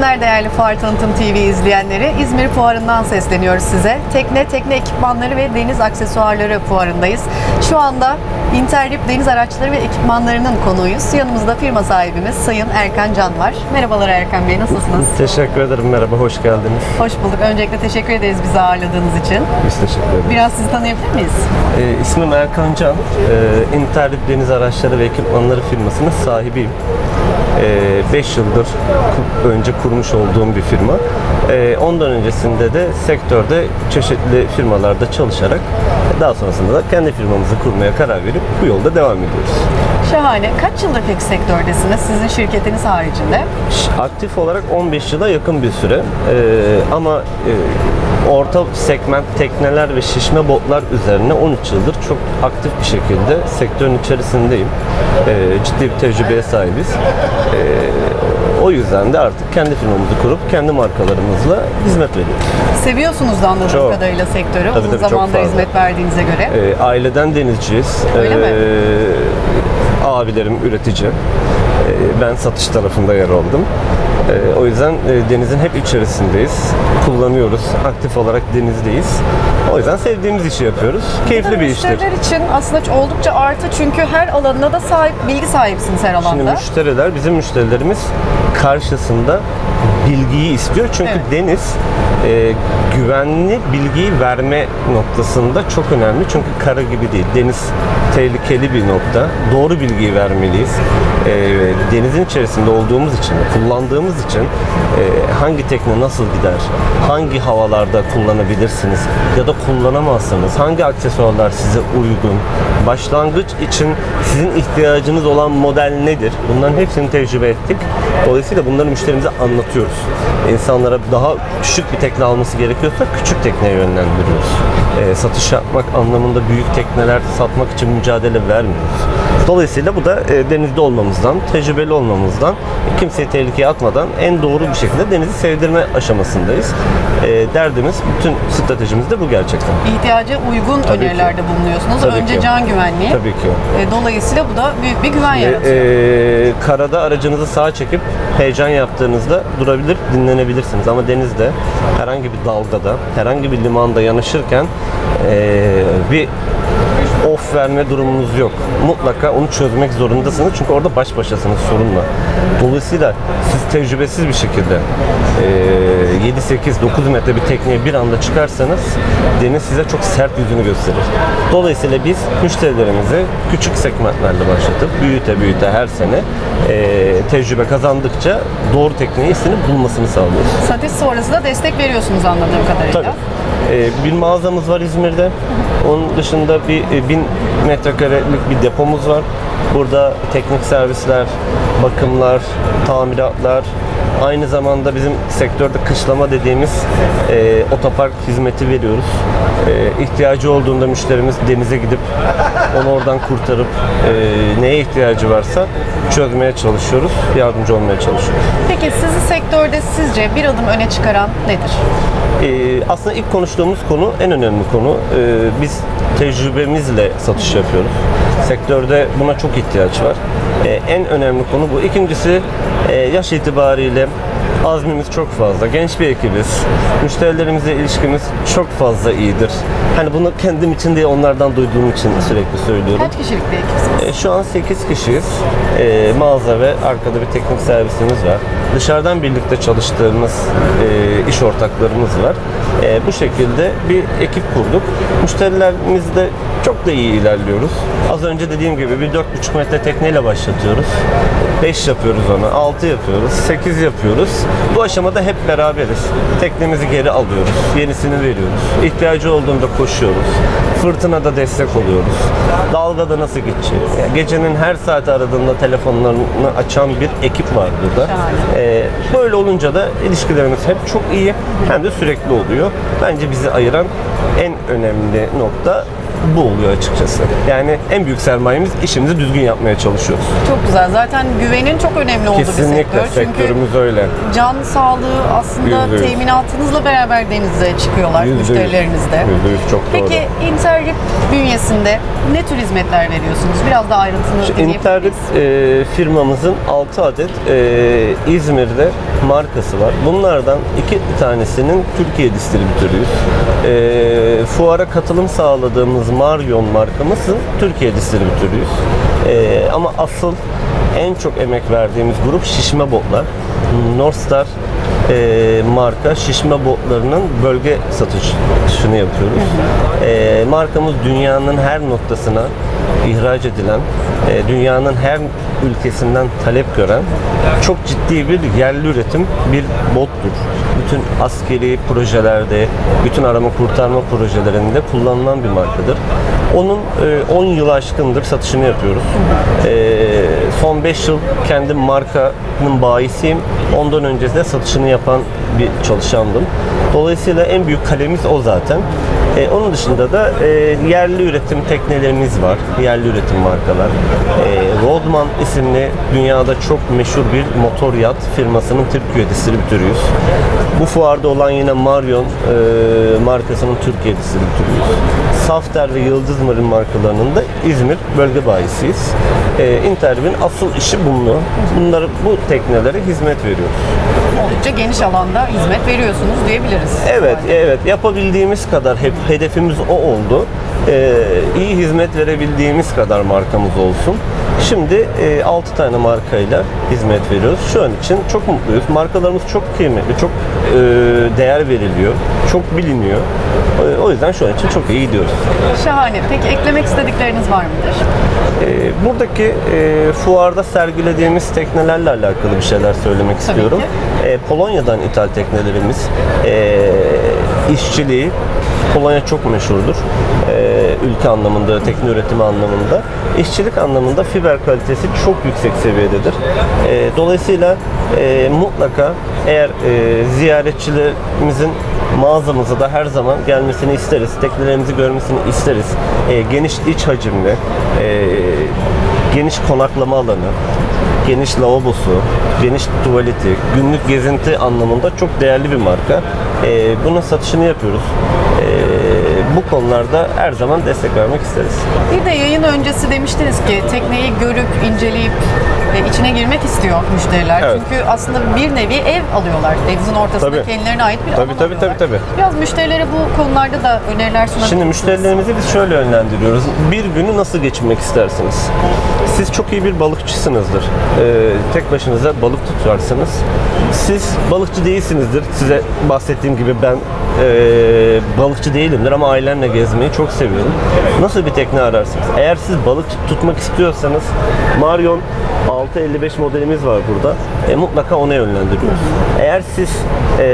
günler değerli Fuar Tanıtım TV izleyenleri. İzmir Fuarı'ndan sesleniyoruz size. Tekne, tekne ekipmanları ve deniz aksesuarları fuarındayız. Şu anda Interrip deniz araçları ve ekipmanlarının konuğuyuz. Yanımızda firma sahibimiz Sayın Erkan Can var. Merhabalar Erkan Bey, nasılsınız? Teşekkür ederim. Merhaba, hoş geldiniz. Hoş bulduk. Öncelikle teşekkür ederiz bizi ağırladığınız için. Biz teşekkür ederiz. Biraz sizi tanıyabilir miyiz? Ee, ismim Erkan Can. Ee, Interlip Deniz Araçları ve Ekipmanları firmasının sahibiyim. 5 yıldır ku- önce kurmuş olduğum bir firma. Ee, ondan öncesinde de sektörde çeşitli firmalarda çalışarak daha sonrasında da kendi firmamızı kurmaya karar verip bu yolda devam ediyoruz. Şahane. Kaç yıldır peki sektördesiniz sizin şirketiniz haricinde? Aktif olarak 15 yıla yakın bir süre Ee, ama e, orta segment tekneler ve şişme botlar üzerine 13 yıldır çok aktif bir şekilde sektörün içerisindeyim. Ee, ciddi bir tecrübeye sahibiz. Ee, o yüzden de artık kendi firmamızı kurup kendi markalarımızla hizmet veriyoruz. Seviyorsunuz da anladığım Çok. kadarıyla sektörü. Tabii, Uzun tabii, zamandır hizmet verdiğinize göre. Ee, aileden denizciyiz. Öyle mi? Ee, Abilerim üretici. Ee, ben satış tarafında yer aldım. Ee, o yüzden e, denizin hep içerisindeyiz. Kullanıyoruz. Aktif olarak denizdeyiz. O yüzden sevdiğimiz işi yapıyoruz. Keyifli bir iştir. Müşteriler için aslında oldukça artı çünkü her alanına da sahip, bilgi sahipsiniz her Şimdi alanda. müşteriler, bizim müşterilerimiz karşısında bilgiyi istiyor. Çünkü Evet. deniz e, güvenli bilgiyi verme noktasında çok önemli. Çünkü kara gibi değil. Deniz tehlikeli bir nokta. Doğru bilgiyi vermeliyiz. E, denizin içerisinde olduğumuz için, kullandığımız için e, hangi tekne nasıl gider, hangi havalarda kullanabilirsiniz ya da kullanamazsınız, hangi aksesuarlar size uygun, başlangıç için sizin ihtiyacınız olan model nedir? Bunların hepsini tecrübe ettik. Dolayısıyla bunları müşterimize anlatıyoruz. İnsanlara daha küçük bir tekne alması gerekiyorsa küçük tekneye yönlendiriyoruz. Ee, satış yapmak anlamında büyük tekneler satmak için mücadele vermiyoruz. Dolayısıyla bu da e, denizde olmamızdan, tecrübeli olmamızdan, kimseyi tehlikeye atmadan en doğru bir şekilde denizi sevdirme aşamasındayız. E, derdimiz, bütün stratejimiz de bu gerçekten. İhtiyaca uygun Tabii önerilerde bulunuyorsunuz. Tabii Önce ki. can güvenliği. Tabii ki. E, Dolayısıyla bu da büyük bir güven Ve, yaratıyor. e, karada aracınızı sağa çekip heyecan yaptığınızda durabilir, dinlenebilirsiniz. Ama denizde herhangi bir dalgada, herhangi bir limanda yanaşırken e, bir off verme durumunuz yok. Mutlaka onu çözmek zorundasınız. Çünkü orada baş başasınız sorunla. Dolayısıyla siz tecrübesiz bir şekilde e, 7, 8, 9 metre bir tekneye bir anda çıkarsanız deniz size çok sert yüzünü gösterir. Dolayısıyla biz müşterilerimizi küçük segmentlerle başlatıp büyüte büyüte her sene e, tecrübe kazandıkça doğru tekneyi istenip bulmasını sağlıyoruz. Satış sonrası da destek veriyorsunuz anladığım kadarıyla. Tabii. Ee, bir mağazamız var İzmir'de. Onun dışında bir e, bin metrekarelik bir depomuz var. Burada teknik servisler, bakımlar, tamiratlar, aynı zamanda bizim sektörde kışlama dediğimiz e, otopark hizmeti veriyoruz. E, ihtiyacı olduğunda müşterimiz denize gidip onu oradan kurtarıp e, neye ihtiyacı varsa çözmeye çalışıyoruz, yardımcı olmaya çalışıyoruz. Peki sizi sektörde sizce bir adım öne çıkaran nedir? Ee, aslında ilk konuştuğumuz konu en önemli konu. Ee, biz tecrübemizle satış yapıyoruz. Sektörde buna çok ihtiyaç var. Ee, en önemli konu bu. İkincisi e, yaş itibariyle azmimiz çok fazla. Genç bir ekibiz. Müşterilerimizle ilişkimiz çok fazla iyidir. Hani bunu kendim için değil onlardan duyduğum için sürekli söylüyorum. Kaç kişilik bir ekipsiniz? E, Şu an 8 kişiyiz. E, mağaza ve arkada bir teknik servisimiz var. Dışarıdan birlikte çalıştığımız e, iş ortaklarımız var. E, bu şekilde bir ekip kurduk. Müşterilerimizle çok da iyi ilerliyoruz. Az önce dediğim gibi bir 4,5 metre tekneyle başlatıyoruz. 5 yapıyoruz ona, 6 yapıyoruz, 8 yapıyoruz. Bu aşamada hep beraberiz. Teknemizi geri alıyoruz, yenisini veriyoruz. İhtiyacı olduğunda koşuyoruz. Fırtınada destek oluyoruz. Dalgada nasıl gidecek? Yani gecenin her saati aradığında telefonlarını açan bir ekip var burada. Ee, böyle olunca da ilişkilerimiz hep çok iyi hem de sürekli oluyor. Bence bizi ayıran en önemli nokta bu oluyor açıkçası. Yani en büyük sermayemiz işimizi düzgün yapmaya çalışıyoruz. Çok güzel. Zaten güvenin çok önemli olduğu bir Kesinlikle sektör. Çünkü sektörümüz öyle. can sağlığı aslında Yüzde yüz. teminatınızla beraber denize çıkıyorlar Yüzde yüz. müşterilerinizde. Yüzde yüz çok doğru. Peki Interrip bünyesinde ne tür hizmetler veriyorsunuz? Biraz daha ayrıntılı Şu Interrip e, firmamızın 6 adet e, İzmir'de markası var. Bunlardan iki tanesinin Türkiye distribütörüyüz. E, fuara katılım sağladığımız Marion markamızın Türkiye distribütörüyüz. E, ama asıl en çok emek verdiğimiz grup şişme botlar. Northstar e, marka şişme botlarının bölge satışını yapıyoruz. E, markamız dünyanın her noktasına ihraç edilen, e, dünyanın her ülkesinden talep gören çok ciddi bir yerli üretim bir bottur. Bütün askeri projelerde, bütün arama kurtarma projelerinde kullanılan bir markadır. Onun e, 10 yılı aşkındır satışını yapıyoruz. E, son 5 yıl kendi markanın bayisiyim. Ondan önce de satışını yapan bir çalışandım. Dolayısıyla en büyük kalemiz o zaten. E, onun dışında da e, yerli üretim teknelerimiz var. Yerli üretim markalar. E, Rodman isimli dünyada çok meşhur bir motor yat firmasının Türkiye distribütörüyüz. Bu fuarda olan yine Marion e, markasının Türkiye distribütörüyüz. Safter ve Yıldız Marin markalarının da İzmir bölge bayisiyiz. E, Interb'in asıl işi bunu. Bunları bu teknelere hizmet veriyoruz. Oldukça geniş alanda hizmet veriyorsunuz diyebiliriz. Evet, evet. Yapabildiğimiz kadar hep hedefimiz o oldu. Ee, iyi hizmet verebildiğimiz kadar markamız olsun. Şimdi 6 tane markayla hizmet veriyoruz. Şu an için çok mutluyuz. Markalarımız çok kıymetli, çok e, değer veriliyor, çok biliniyor. E, O yüzden şu an için çok iyi gidiyoruz. Şahane. Peki eklemek istedikleriniz var mıdır? E, Buradaki e, fuarda sergilediğimiz teknelerle alakalı bir şeyler söylemek istiyorum. E, Polonya'dan ithal teknelerimiz, e, işçiliği Polonya çok meşhurdur. E, ülke anlamında, tekne üretimi anlamında. İşçilik anlamında fiber kalitesi çok yüksek seviyededir. E, dolayısıyla e, mutlaka eğer e, ziyaretçilerimizin mağazamıza da her zaman gelmesini isteriz. Teknelerimizi görmesini isteriz. E, geniş iç hacimli, e, geniş konaklama alanı, geniş lavabosu, geniş tuvaleti, günlük gezinti anlamında çok değerli bir marka. E, bunun satışını yapıyoruz. E, bu konularda her zaman destek vermek isteriz. Bir de yayın öncesi demiştiniz ki tekneyi görüp, inceleyip ve içine girmek istiyor müşteriler. Evet. Çünkü aslında bir nevi ev alıyorlar. Denizin ortasında Tabii. kendilerine ait bir Tabii, alan tabii, tabii, tabii. Biraz müşterilere bu konularda da öneriler sunabilir Şimdi müşterilerimizi biz şöyle yönlendiriyoruz. Bir günü nasıl geçirmek istersiniz? Siz çok iyi bir balıkçısınızdır. Ee, tek başınıza balık tutarsınız. Siz balıkçı değilsinizdir. Size bahsettiğim gibi ben ee, balıkçı değilimdir ama ailemle gezmeyi çok seviyorum. Nasıl bir tekne ararsınız? Eğer siz balık tutmak istiyorsanız Marion 655 modelimiz var burada. E, mutlaka ona yönlendiriyoruz. Eğer siz e,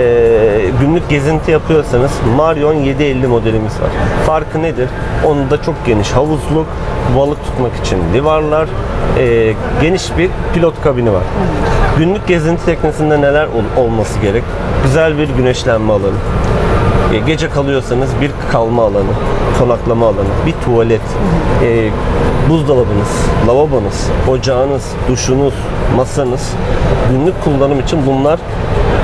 günlük gezinti yapıyorsanız Marion 750 modelimiz var. Farkı nedir? Onun da çok geniş havuzluk, balık tutmak için livarlar, e, geniş bir pilot kabini var. Günlük gezinti teknesinde neler ol- olması gerek? Güzel bir güneşlenme alanı. E, Gece kalıyorsanız bir kalma alanı, konaklama alanı, bir tuvalet, e, buzdolabınız, lavabonuz, ocağınız, duşunuz, masanız günlük kullanım için bunlar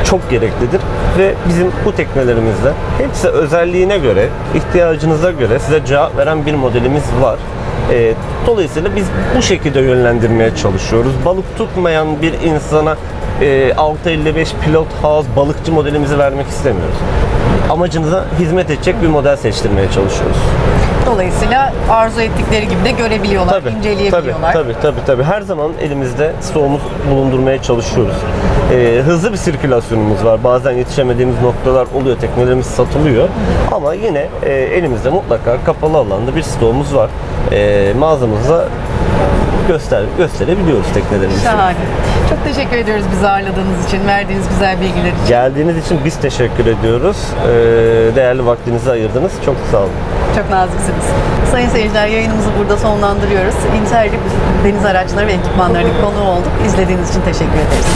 çok gereklidir ve bizim bu teknelerimizde hepsi özelliğine göre, ihtiyacınıza göre size cevap veren bir modelimiz var. E, dolayısıyla biz bu şekilde yönlendirmeye çalışıyoruz. Balık tutmayan bir insana e, 655 pilot house balıkçı modelimizi vermek istemiyoruz. Amacınıza hizmet edecek bir model seçtirmeye çalışıyoruz. Dolayısıyla arzu ettikleri gibi de görebiliyorlar, inceleyebiliyorlar. Tabii, tabii, tabii, tabii. Her zaman elimizde stoğumuz bulundurmaya çalışıyoruz. Ee, hızlı bir sirkülasyonumuz var. Bazen yetişemediğimiz noktalar oluyor. Teknelerimiz satılıyor. Ama yine e, elimizde mutlaka kapalı alanda bir stoğumuz var. E, mağazamızda göster gösterebiliyoruz teknelerimizi. Şahane. Çok teşekkür ediyoruz bizi ağırladığınız için, verdiğiniz güzel bilgiler için. Geldiğiniz için biz teşekkür ediyoruz. Ee, değerli vaktinizi ayırdınız. Çok sağ olun. Çok naziksiniz. Sayın seyirciler yayınımızı burada sonlandırıyoruz. Interlip deniz araçları ve ekipmanlarının konuğu olduk. İzlediğiniz için teşekkür ederiz.